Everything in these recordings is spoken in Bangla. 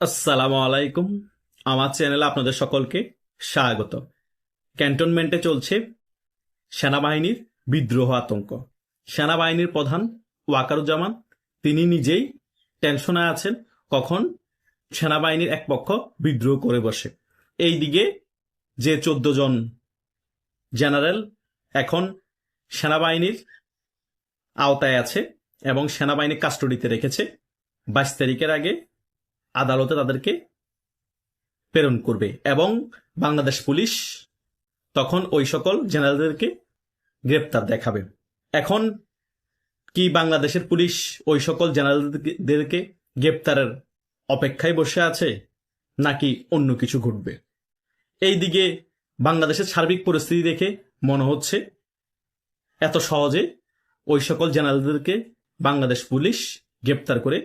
আসসালামু আলাইকুম। আমার চ্যানেলে আপনাদের সকলকে স্বাগত। ক্যান্টনমেন্টে চলছে সেনাবাহিনীর বিদ্রোহ আতঙ্ক। সেনাবাহিনীর প্রধান ওয়াকারুজ্জামান, তিনি নিজেই টেনশনে আছেন, কখন সেনাবাহিনীর এক পক্ষ বিদ্রোহ করে বসে। এই দিকে যে চোদ্দ জন জেনারেল এখন সেনাবাহিনীর আওতায় আছে এবং সেনাবাহিনী কাস্টডিতে রেখেছে। বাইশ তারিখের আগে আদালতে তাদেরকে প্রেরণ করবে এবং বাংলাদেশ পুলিশ তখন ওই সকল জেনারেলদেরকে গ্রেপ্তার দেখাবে। এখন কি বাংলাদেশের পুলিশ ওই সকল জেনারেলদেরকে গ্রেপ্তারের অপেক্ষায় বসে আছে, নাকি অন্য কিছু ঘটবে? এই দিকে বাংলাদেশের সার্বিক পরিস্থিতি দেখে মনে হচ্ছে এত সহজে ওই সকল জেনারেলদেরকে বাংলাদেশ পুলিশ গ্রেপ্তার করে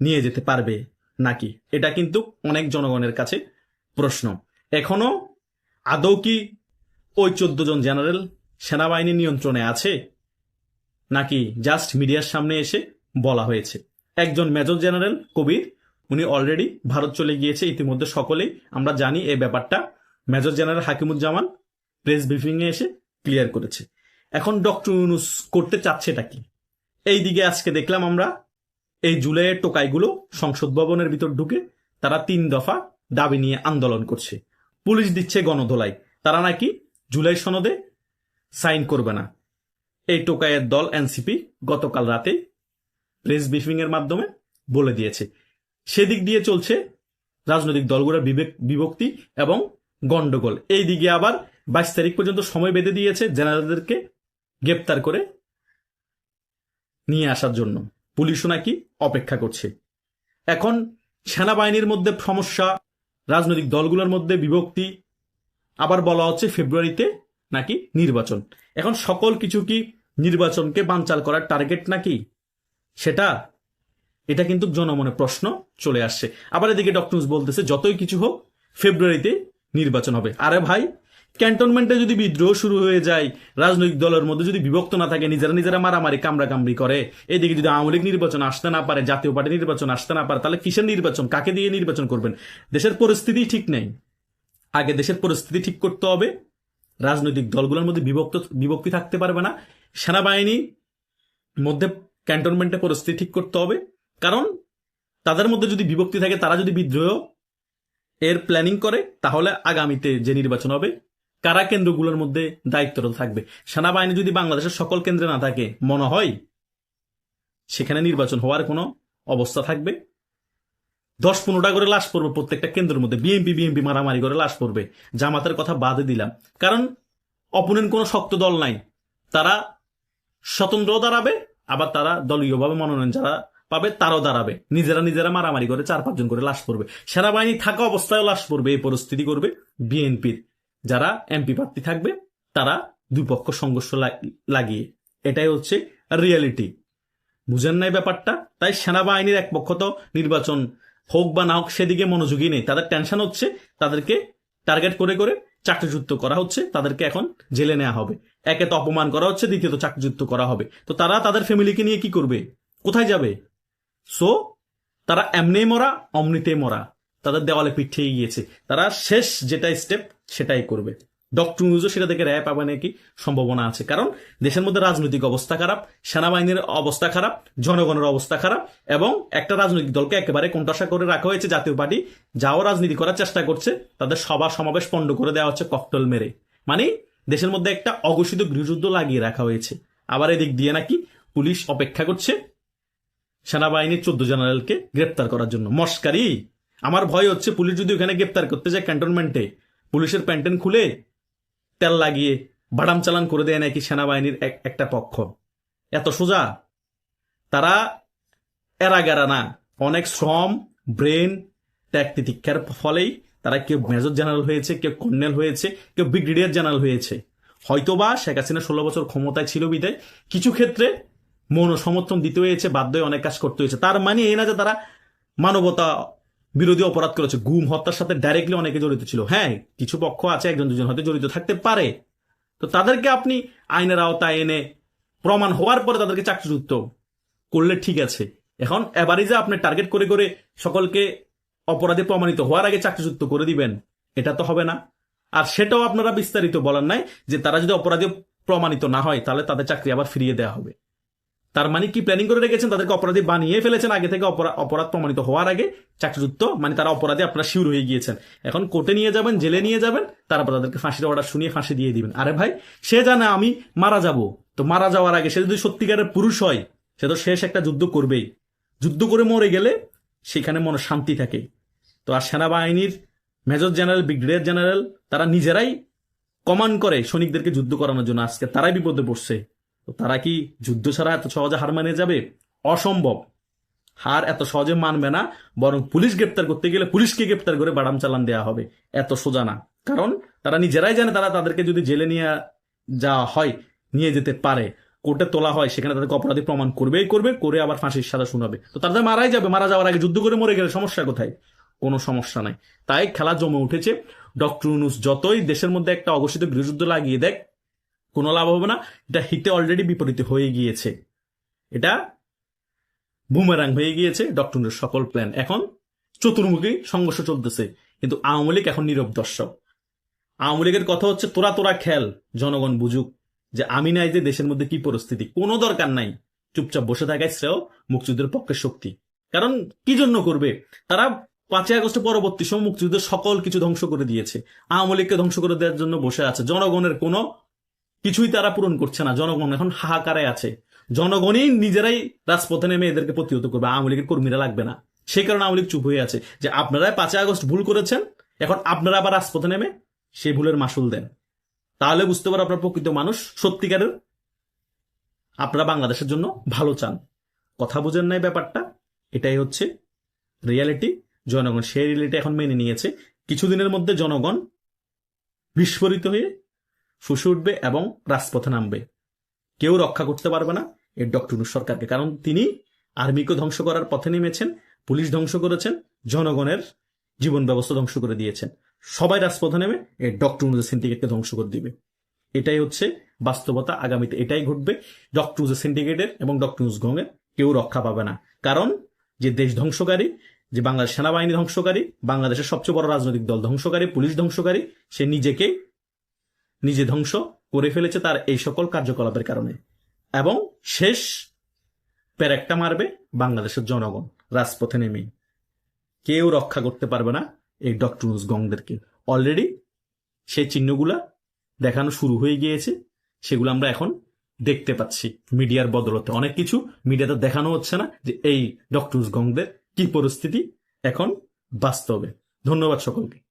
নিয়ে যেতে পারবে নাকি? এটা কিন্তু অনেক জনগণের কাছে প্রশ্ন। এখনও আদৌ কি ওই চোদ্দ জন জেনারেল সেনাবাহিনীর নিয়ন্ত্রণে আছে? নাকি জাস্ট মিডিয়ার সামনে এসে বলা হয়েছে? একজন মেজর জেনারেল কবির, উনি অলরেডি ভারত চলে গিয়েছে, ইতিমধ্যে সকলেই আমরা জানি এই ব্যাপারটা। মেজর জেনারেল হাকিমুজ্জামান প্রেস ব্রিফিংয়ে এসে ক্লিয়ার করেছে। এখন ডক্টর ইউনুস করতে চাচ্ছে এটা কি? এই দিকে আজকে দেখলাম আমরা এই জুলাইয়ের টোকাইগুলো সংসদ ভবনের ভিতর ঢুকে তারা তিন দফা দাবি নিয়ে আন্দোলন করছে। পুলিশ দিচ্ছে গণধোলাই। তারা নাকি জুলাই সনদে সাইন করবে না। এই টোকাইয়ের দল এনসিপি গতকাল রাতে প্রেস ব্রিফিং এর মাধ্যমে বলে দিয়েছে। সেদিক দিয়ে চলছে রাজনৈতিক দলগুলোর বিবেক, বিভক্তি এবং গন্ডগোল এই দিকে আবার বাইশ তারিখ পর্যন্ত সময় বেঁধে দিয়েছে জেনারেলদেরকে গ্রেপ্তার করে নিয়ে আসার জন্য। পুলিশও নাকি অপেক্ষা করছে। এখন সেনাবাহিনীর মধ্যে সমস্যা, রাজনৈতিক দলগুলোর মধ্যে বিভক্তি, আবার বলা হচ্ছে ফেব্রুয়ারিতে নাকি নির্বাচন। এখন সকল কিছু কি নির্বাচনকে বানচাল করার টার্গেট নাকি? সেটা, এটা কিন্তু জনমনে প্রশ্ন চলে আসছে। আবার এদিকে ডক্টর বলতেছে, যতই কিছু হোক, ফেব্রুয়ারিতে নির্বাচন হবে। আরে ভাই ক্যান্টনমেন্টে যদি বিদ্রোহ শুরু হয়ে যায়, রাজনৈতিক দলের মধ্যে যদি বিভক্ত না থাকে, নিজেরা নিজেরা মারামারি কামড়া কামড়ি করে, এদিকে যদি আওয়ামী লীগ নির্বাচন আসতে না পারে, জাতীয় পার্টি নির্বাচন আসতে না পারে, তাহলে কিসের নির্বাচন? কাকে দিয়ে নির্বাচন করবেন? দেশের পরিস্থিতি ঠিক নেই। আগে দেশের পরিস্থিতি ঠিক করতে হবে। রাজনৈতিক দলগুলোর মধ্যে বিভক্ত, বিভক্তি থাকতে পারবে না। সেনাবাহিনী মধ্যে ক্যান্টনমেন্টে পরিস্থিতি ঠিক করতে হবে। কারণ তাদের মধ্যে যদি বিভক্তি থাকে, তারা যদি বিদ্রোহ এর প্ল্যানিং করে, তাহলে আগামীতে যে নির্বাচন হবে কারা কেন্দ্রগুলোর মধ্যে দায়িত্বরত থাকবে? সেনাবাহিনী যদি বাংলাদেশের সকল কেন্দ্রে না থাকে, মনে হয় সেখানে নির্বাচন হওয়ার কোনো অবস্থা থাকবে? দশ পনেরোটা করে লাশ পড়বে প্রত্যেকটা কেন্দ্রের মধ্যে। বিএনপি বিএনপি মারামারি করে লাশ পড়বে। জামাতের কথা বাদে দিলাম। কারণ অপোনেন্ট কোনো শক্ত দল নাই। তারা স্বতন্ত্র দাঁড়াবে, আবার তারা দলীয়ভাবে মনোনয়ন যারা পাবে, তারাও দাঁড়াবে। নিজেরা নিজেরা মারামারি করে চার পাঁচজন করে লাশ পড়বে। সেনাবাহিনী থাকা অবস্থায় লাশ পড়বে, এই পরিস্থিতি করবে বিএনপির। যারা এমপি প্রার্থী থাকবে, তারা দুই পক্ষ সংঘর্ষ লাগিয়ে, এটাই হচ্ছে রিয়েলিটি বুঝেন নাই ব্যাপারটা? তাই সেনাবাহিনীর এক পক্ষ তো নির্বাচন হোক বা না হোক, সেদিকে মনোযোগী নেই। তাদের টেনশন হচ্ছে, তাদেরকে টার্গেট করে করে চাকরিযুক্ত করা হচ্ছে, তাদেরকে এখন জেলে নেওয়া হবে। একে তো অপমান করা হচ্ছে, দ্বিতীয়ত চাকরিযুক্ত করা হবে। তো তারা তাদের ফ্যামিলিকে নিয়ে কি করবে? কোথায় যাবে? সো তারা এমনি মরা অমনিতে মরা। তাদের দেওয়ালে পিঠিয়ে গিয়েছে। তারা শেষ যেটা স্টেপ সেটাই করবে। ডক্টর নিউজও সেটা দেখে র্যায় পাবে নাকি সম্ভাবনা আছে। কারণ দেশের মধ্যে রাজনৈতিক অবস্থা খারাপ, সেনাবাহিনীর অবস্থা খারাপ, জনগণের অবস্থা খারাপ এবং একটা রাজনৈতিক দলকে একেবারে কোনটাশা করে রাখা হয়েছে, জাতীয় পার্টি যাও রাজনীতি করার চেষ্টা করছে, তাদের সভা সমাবেশ পণ্ড করে দেওয়া হচ্ছে ককটল মেরে। মানে দেশের মধ্যে একটা অঘোষিত গৃহযুদ্ধ লাগিয়ে রাখা হয়েছে। আবার এদিক দিয়ে নাকি পুলিশ অপেক্ষা করছে সেনাবাহিনীর চোদ্দ জেনারেলকে গ্রেপ্তার করার জন্য। মস্কারি, আমার ভয় হচ্ছে পুলিশ যদি ওখানে গ্রেপ্তার করতে যায় ক্যান্টনমেন্টে পুলিশের প্যান্টেন খুলে তেল লাগিয়ে বাদাম চালান করে দেয় নাকি সেনাবাহিনীর এক, একটা পক্ষ। এত সোজা। তারা এরা গেরা না। অনেক শ্রম, ব্রেন, ত্যাগ তিতিক্ষার ফলেই তারা কেউ মেজর জেনারেল হয়েছে, কেউ কর্নেল হয়েছে, কেউ ব্রিগেডিয়ার জেনারেল হয়েছে। হয়তোবা শেখ হাসিনা ষোলো বছর ক্ষমতায় ছিল বিদায় কিছু ক্ষেত্রে মন সমর্থন দিতে হয়েছে, বাধ্য হয়ে অনেক কাজ করতে হয়েছে। তার মানে এই না যে তারা মানবতা বিরোধী অপরাধ করেছে। গুম, হত্যার সাথে ডাইরেক্টলি অনেকে জড়িত ছিল। হ্যাঁ কিছু পক্ষ আছে, একজন, দুজন হয়তো জড়িত থাকতে পারে। তো তাদেরকে আপনি আইনের আওতায় এনে প্রমাণ হওয়ার পরে তাদেরকে চাকরিযুক্ত করলে ঠিক আছে। এখন এবারই যে আপনি টার্গেট করে করে সকলকে অপরাধে প্রমাণিত হওয়ার আগে চাকরিচ্যুত করে দিবেন। এটা তো হবে না। আর সেটাও আপনারা বিস্তারিত বলার নাই যে তারা যদি অপরাধে প্রমাণিত না হয়, তাহলে তাদের চাকরি আবার ফিরিয়ে দেওয়া হবে। তার মানে কি প্ল্যানিং করে রেখেছেন? তাদেরকে অপরাধী বানিয়ে ফেলেছেন আগে থেকে অপরা- অপরাধ প্রমাণিত হওয়ার আগে? চাকরিযুক্ত মানে তারা অপরাধী আপনারা শিউর হয়ে গিয়েছেন। এখন কোর্টে নিয়ে যাবেন, জেলে নিয়ে যাবেন, তারপর তাদেরকে ফাঁসির অর্ডার শুনিয়ে ফাঁসি দিয়ে দিবেন। আরে ভাই, সে জানে আমি মারা যাব। তো মারা যাওয়ার আগে সে যদি সত্যিকারের পুরুষ হয়, সে তো শেষ একটা যুদ্ধ করবেই। যুদ্ধ করে মরে গেলে সেখানে মনে শান্তি থাকে। তো আর সেনাবাহিনীর মেজর জেনারেল, ব্রিগেডিয়ার জেনারেল, তারা নিজেরাই কমান্ড করে সৈনিকদেরকে যুদ্ধ করানোর জন্য। আজকে তারাই বিপদে পড়ছে। তো তারা কি যুদ্ধ ছাড়া এত সহজে হার মানিয়ে যাবে? অসম্ভব। হার এত সহজে মানবে না, বরং পুলিশ গ্রেপ্তার করতে গেলে পুলিশকে গ্রেপ্তার করে বাড়াম চালান দেওয়া হবে। এত সোজা না। কারণ তারা নিজেরাই জানে তারা তাদেরকে যদি জেলে নিয়ে যাওয়া হয়, নিয়ে যেতে পারে। কোর্টে তোলা হয়, সেখানে তাদেরকে অপরাধী প্রমাণ করবেই করবে, করে আবার ফাঁসির সাজা শোনাবে। তো তাদের মারাই যাবে, মারা যাওয়ার আগে যুদ্ধ করে মরে গেলে সমস্যা কোথায়? কোনো সমস্যা নাই। তাই খেলা জমে উঠেছে। ডক্টর ইউনুস যতই দেশের মধ্যে একটা অঘোষিত গৃহযুদ্ধ লাগিয়ে দেখ কোনো লাভ হবে না। এটা হিতে অলরেডি বিপরীতে হয়ে গিয়েছে। এটা বুমেরাং হয়ে গিয়েছে। ডক্টর ইউনুস সকল প্ল্যান এখন চতুর্মুখী সংঘর্ষ চলতেছে। কিন্তু আওয়ামী লীগ এখন নীরব দর্শক। আওয়ামী লীগের কথা হচ্ছে, তোরা তোরা খেল, জনগণ বুঝুক যে আমি নাই যে দেশের মধ্যে কি পরিস্থিতি। কোনো দরকার নাই। চুপচাপ বসে থাকায় শ্রেয় মুক্তিযুদ্ধের পক্ষে শক্তি। কারণ কি জন্য করবে? তারা পাঁচই আগস্ট পরবর্তী সময় মুক্তিযুদ্ধের সকল কিছু ধ্বংস করে দিয়েছে। আওয়ামী লীগকে ধ্বংস করে দেওয়ার জন্য বসে আছে। জনগণের কোনো কিছুই তারা পূরণ করছে না। জনগণ এখন হাহাকারে আছে। জনগণই নিজেরাই রাজপথে নেমে এদেরকে প্রতিহত করবে। আওয়ামী লীগের কর্মীরা লাগবে না। সেই কারণে আওয়ামী লীগ চুপ হয়ে আছে যে আপনারাই পাঁচই আগস্ট ভুল করেছেন, এখন আপনারা আবার রাজপথে নেমে সেই ভুলের মাসুল দেন। তাহলে বুঝতে পারো আপনার প্রকৃত মানুষ, সত্যিকারের আপনারা বাংলাদেশের জন্য ভালো চান। কথা বোঝেন নাই ব্যাপারটা, এটাই হচ্ছে রিয়ালিটি। জনগণ সেই রিয়ালিটি এখন মেনে নিয়েছে। কিছুদিনের মধ্যে জনগণ বিস্ফোরিত হয়ে ফুসে উঠবে এবং রাজপথে নামবে। কেউ রক্ষা করতে পারবে না এই ডক্টর সরকারকে। কারণ তিনি আর্মিকে ধ্বংস করার পথে নেমেছেন, পুলিশ ধ্বংস করেছেন, জনগণের জীবন ব্যবস্থা ধ্বংস করে দিয়েছেন। সবাই রাজপথে নেমে এই ডক্টর সিন্ডিকেটকে ধ্বংস করে দিবে। এটাই হচ্ছে বাস্তবতা, আগামীতে এটাই ঘটবে। ডক্টর সিন্ডিকেটের এবং ডক্টর গঙ্গের কেউ রক্ষা পাবে না। কারণ যে দেশ ধ্বংসকারী, যে বাংলাদেশ সেনাবাহিনী ধ্বংসকারী, বাংলাদেশের সবচেয়ে বড় রাজনৈতিক দল ধ্বংসকারী, পুলিশ ধ্বংসকারী, সে নিজেকে নিজে ধ্বংস করে ফেলেছে তার এই সকল কার্যকলাপের কারণে। এবং শেষ প্যারেকটা মারবে বাংলাদেশের জনগণ, রাজপথে নেমেই কেউ রক্ষা করতে পারবে না এই ডক্টর গংদেরকে। অলরেডি সেই চিহ্নগুলা দেখানো শুরু হয়ে গিয়েছে, সেগুলো আমরা এখন দেখতে পাচ্ছি মিডিয়ার বদলতে। অনেক কিছু মিডিয়াতে দেখানো হচ্ছে না যে এই ডক্টর গংদের কি পরিস্থিতি এখন বাস্তবে। ধন্যবাদ সকলকে।